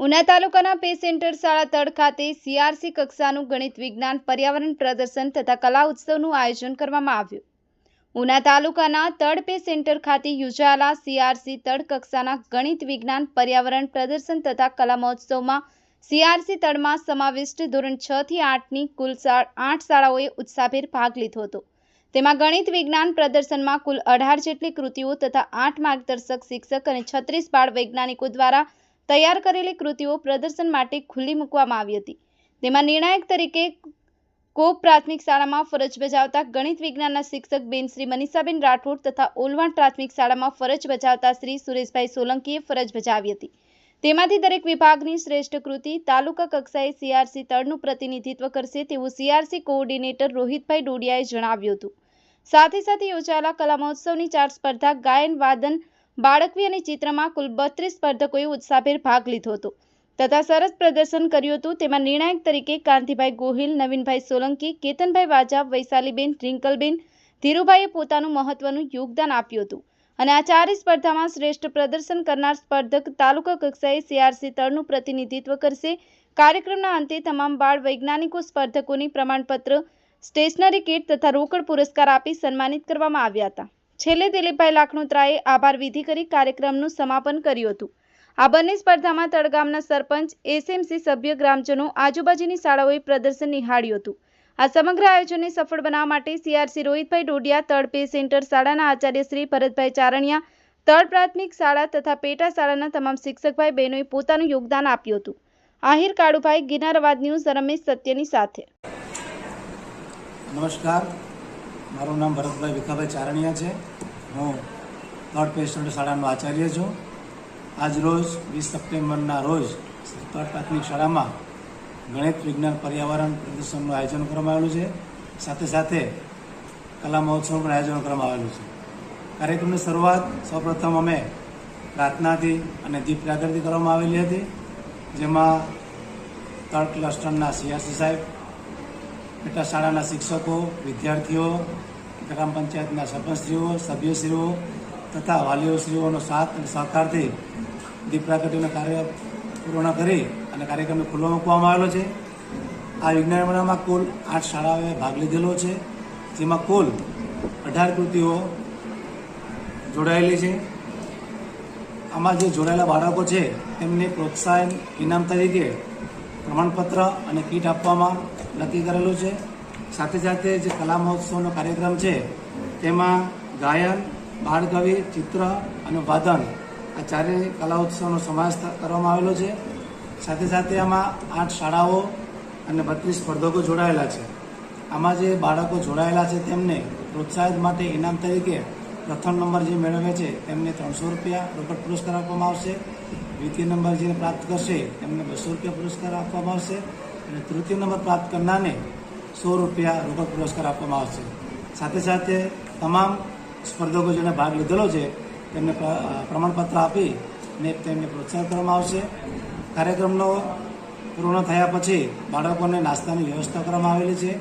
ઉના તાલુકાના pay centre શાળા તળ ખાતે સીઆરસી કક્ષાનું ગણિત વિજ્ઞાન પર્યાવરણ પ્રદર્શન તથા કલા ઉત્સવનું આયોજન કરવામાં આવ્યું. ઉના તાલુકાના તળ પે સેન્ટર ખાતે યોજાયેલા સીઆરસી તળ કક્ષાના ગણિત વિજ્ઞાન પર્યાવરણ પ્રદર્શન તથા કલા મહોત્સવમાં સીઆરસી તળમાં સમાવિષ્ટ ધોરણ છ થી આઠની કુલ આઠ શાળાઓએ ઉત્સાહભેર ભાગ લીધો હતો. તેમાં ગણિત વિજ્ઞાન પ્રદર્શનમાં કુલ અઢાર જેટલી કૃતિઓ તથા આઠ માર્ગદર્શક શિક્ષક અને છત્રીસ બાળ વૈજ્ઞાનિકો દ્વારા તૈયાર કરેલી કૃતિઓ પ્રદર્શન માટે ખુલ્લી મૂકવામાં આવી હતી. તેમાં નિર્ણાયક તરીકે કોપ પ્રાથમિક શાળામાં ફરજ બજાવતા ગણિત વિજ્ઞાનના શિક્ષક બેન શ્રી મનીષાબેન રાઠોડ તથા ઓલવાણ પ્રાથમિક શાળામાં ફરજ બજાવતા શ્રી સુરેશભાઈ સોલંકીએ ફરજ બજાવી હતી. તેમાંથી દરેક વિભાગની શ્રેષ્ઠ કૃતિ તાલુકા કક્ષાએ સીઆરસી તળનું પ્રતિનિધિત્વ કરશે તેવું સીઆરસી કોઓર્ડિનેટર રોહિતભાઈ ડોડિયાએ જણાવ્યું હતું. સાથે સાથે યોજાયેલા કલા મહોત્સવની ચાર સ્પર્ધા ગાયન, વાદન બાળકવી અને ચિત્રમાં કુલ બત્રીસ સ્પર્ધકોએ ઉત્સાહભેર ભાગ લીધો હતો. તથા સરસ પ્રદર્શન કર્યું હતું તેમાં નિર્ણાયક તરીકે કાંતિભાઈ ગોહિલ, નવીનભાઈ સોલંકી, કેતનભાઈ વાજા, વૈશાલીબેન રિંકલબેન ધીરુભાઈએ પોતાનું મહત્વનું યોગદાન આપ્યું હતું. અને આ ચારેય સ્પર્ધામાં શ્રેષ્ઠ પ્રદર્શન કરનાર સ્પર્ધક તાલુકા કક્ષાએ સીઆરસી તળનું પ્રતિનિધિત્વ કરશે. કાર્યક્રમના અંતે તમામ બાળ વૈજ્ઞાનિકો સ્પર્ધકોની પ્રમાણપત્ર, સ્ટેશનરી કીટ તથા રોકડ પુરસ્કાર આપી સન્માનિત કરવામાં આવ્યા હતા. છેલ્લે દિલીપભાઈ લાખણોત્રાએ આભાર વિધિ કરી કાર્યક્રમનું સમાપન કર્યું હતું. આ બંને સ્પર્ધામાં તળગામના સરપંચ, એસએમસી સભ્ય, ગ્રામજનો, આજુબાજુની શાળાઓએ પ્રદર્શન નિહાળ્યું હતું. આ સમગ્ર આયોજનને સફળ બનાવવા માટે સીઆરસી રોહિતભાઈ ડોડિયા, તળ પે સેન્ટર શાળાના આચાર્ય શ્રી ભરતભાઈ ચારણિયા, તળ પ્રાથમિક શાળા તથા પેટા શાળાના તમામ શિક્ષકભાઈ બહેનોએ પોતાનું યોગદાન આપ્યું હતું. આહિર કાળુભાઈ, ગિરનાર અવાજ ન્યૂઝ, રમેશ સત્યની સાથે. નમસ્કાર. મારું નામ ભરતભાઈ વિખાભાઈ ચારણિયા છે. હું થર્ડ પેસ્ટન્ટ શાળાનો આચાર્ય છું. આજ રોજ વીસ સપ્ટેમ્બરના રોજ થર્ડ પ્રાથમિક શાળામાં ગણિત, વિજ્ઞાન, પર્યાવરણ પ્રદર્શનનું આયોજન કરવામાં આવેલું છે. સાથે સાથે કલા મહોત્સવનું પણ આયોજન કરવામાં આવેલું છે. કાર્યક્રમની શરૂઆત સૌપ્રથમ અમે પ્રાર્થનાથી અને દીપ પ્રાગરથી કરવામાં આવેલી હતી, જેમાં થર્ડ ક્લસ્ટરના સીઆરસી સાહેબ, પેટા શાળાના શિક્ષકો, વિદ્યાર્થીઓ ગ્રામ પંચાયતના સરપંચશ્રીઓ સભ્યશ્રીઓ તથા વાલીઓશ્રીઓનો સાથ અને સહકારથી દીપ પ્રાગટ્યનું કાર્ય પૂર્ણ કરી અને કાર્યક્રમને ખુલ્લો મૂકવામાં આવેલો છે. આ વિજ્ઞાન મેળામાં કુલ આઠ શાળાઓએ ભાગ લીધેલો છે, જેમાં કુલ અઢાર કૃતિઓ જોડાયેલી છે. આમાં જે જોડાયેલા બાળકો છે, તેમને પ્રોત્સાહન ઇનામ તરીકે પ્રમાણપત્ર અને કીટ આપવામાં નક્કી કરેલું છે. સાથે સાથે જે કલા મહોત્સવનો કાર્યક્રમ છે, તેમાં ગાયન, બાળકવિ, ચિત્ર અને વાદન આ ચારેય કલા ઉત્સવનો સમાવેશ કરવામાં આવેલો છે. સાથે સાથે આમાં આઠ શાળાઓ અને બત્રીસ સ્પર્ધકો જોડાયેલા છે. આમાં જે બાળકો જોડાયેલા છે, તેમને પ્રોત્સાહિત માટે ઇનામ તરીકે પ્રથમ નંબર જે મેળવે છે, તેમને ત્રણસો રૂપિયા રોકડ પુરસ્કાર આપવામાં આવશે. દ્વિતીય નંબર જેને પ્રાપ્ત કરશે, તેમને બસો રૂપિયા પુરસ્કાર આપવામાં આવશે. અને તૃતીય નંબર પ્રાપ્ત કરનારને સો રૂપિયા રોકડ પુરસ્કાર આપવામાં આવશે. સાથે સાથે તમામ સ્પર્ધકો જેને ભાગ લીધેલો છે, તેમને પ્રમાણપત્ર આપી ને તેમને પ્રોત્સાહિત કરવામાં આવશે. કાર્યક્રમનો પૂર્ણ થયા પછી બાળકોને નાસ્તાની વ્યવસ્થા કરવામાં આવેલી છે.